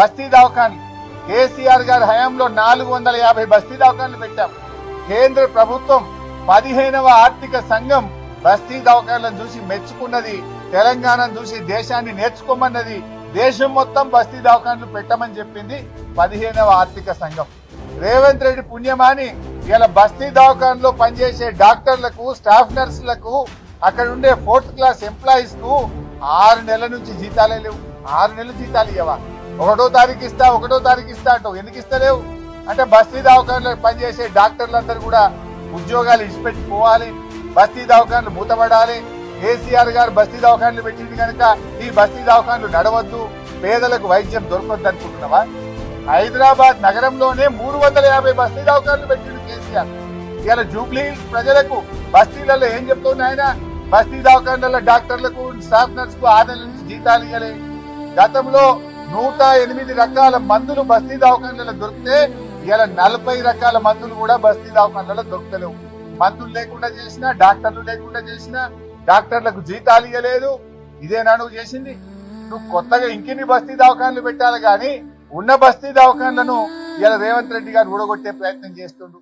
బస్తీ దవాఖాన్లు కేసీఆర్ గారి హయాంలో నాలుగు వందల యాభై బస్తీ దవాఖాన్లు పెట్టాం. కేంద్ర ప్రభుత్వం పదిహేనవ ఆర్థిక సంఘం బస్తీ దవాఖాన్లను చూసి మెచ్చుకున్నది తెలంగాణను చూసి దేశాన్ని నేర్చుకోమన్నది దేశం మొత్తం బస్తీ దవాఖాన్లు పెట్టమని చెప్పింది పదిహేనవ ఆర్థిక సంఘం. రేవంత్ రెడ్డి పుణ్యమాని ఇలా బస్తీ దవాఖాన్లో పనిచేసే డాక్టర్లకు స్టాఫ్ నర్సులకు అక్కడ ఉండే ఫోర్త్ క్లాస్ ఎంప్లాయీస్కు ఆరు నెలల నుంచి జీతాలే లేవు. ఆరు నెలలు జీతాలు ఇవ్వవా ఒకటో తారీఖు ఇస్తా ఒకటో తారీఖు ఇస్తా అంటావు. ఎందుకు ఇస్తలేవు? అంటే బస్తీ దవాఖాన్లో పనిచేసే డాక్టర్లందరూ కూడా ఉద్యోగాలు ఇచ్చిపెట్టి పోవాలి. బస్తీ దవాఖాన్లు మూతపడాలి. కేసీఆర్ గారు బస్తీ దవాఖాన్లు పెట్టింది కనుక ఈ బస్తీ దవాఖాన్లు నడవద్దు. పేదలకు వైద్యం దొరకద్దు అనుకుంటున్నావా? హైదరాబాద్ నగరంలోనే మూడు వందల యాభై బస్తీ దవాఖాన్లు పెట్టిండు కేసీఆర్. ఇలా జూబ్లీ ప్రజలకు బస్తీలలో ఏం చెప్తుంది ఆయన బస్తీ దవాఖాన్లలో డాక్టర్లకు స్టాఫ్ నర్స్కు ఆరు నుంచి జీతాలు ఇవ్వలే గతంలో నూట ఎనిమిది రకాల మందులు బస్తీ దవాఖాన్లలో దొరికితే ఇలా నలభై రకాల మందులు కూడా బస్తీ దవాఖాన్లలో దొరకలేవు. మందులు లేకుండా చేసినా డాక్టర్లు లేకుండా చేసినా డాక్టర్లకు జీతాలు ఇవ్వలేదు ఇదేనా నువ్వు చేసింది. నువ్వు కొత్తగా ఇంకిన్ని బస్తీ దవాఖాన్లు పెట్టాలి కానీ ఉన్న బస్తీ దవాఖాన్లను ఇలా రేవంత్ రెడ్డి గారు ఊడగొట్టే ప్రయత్నం చేస్తుండు.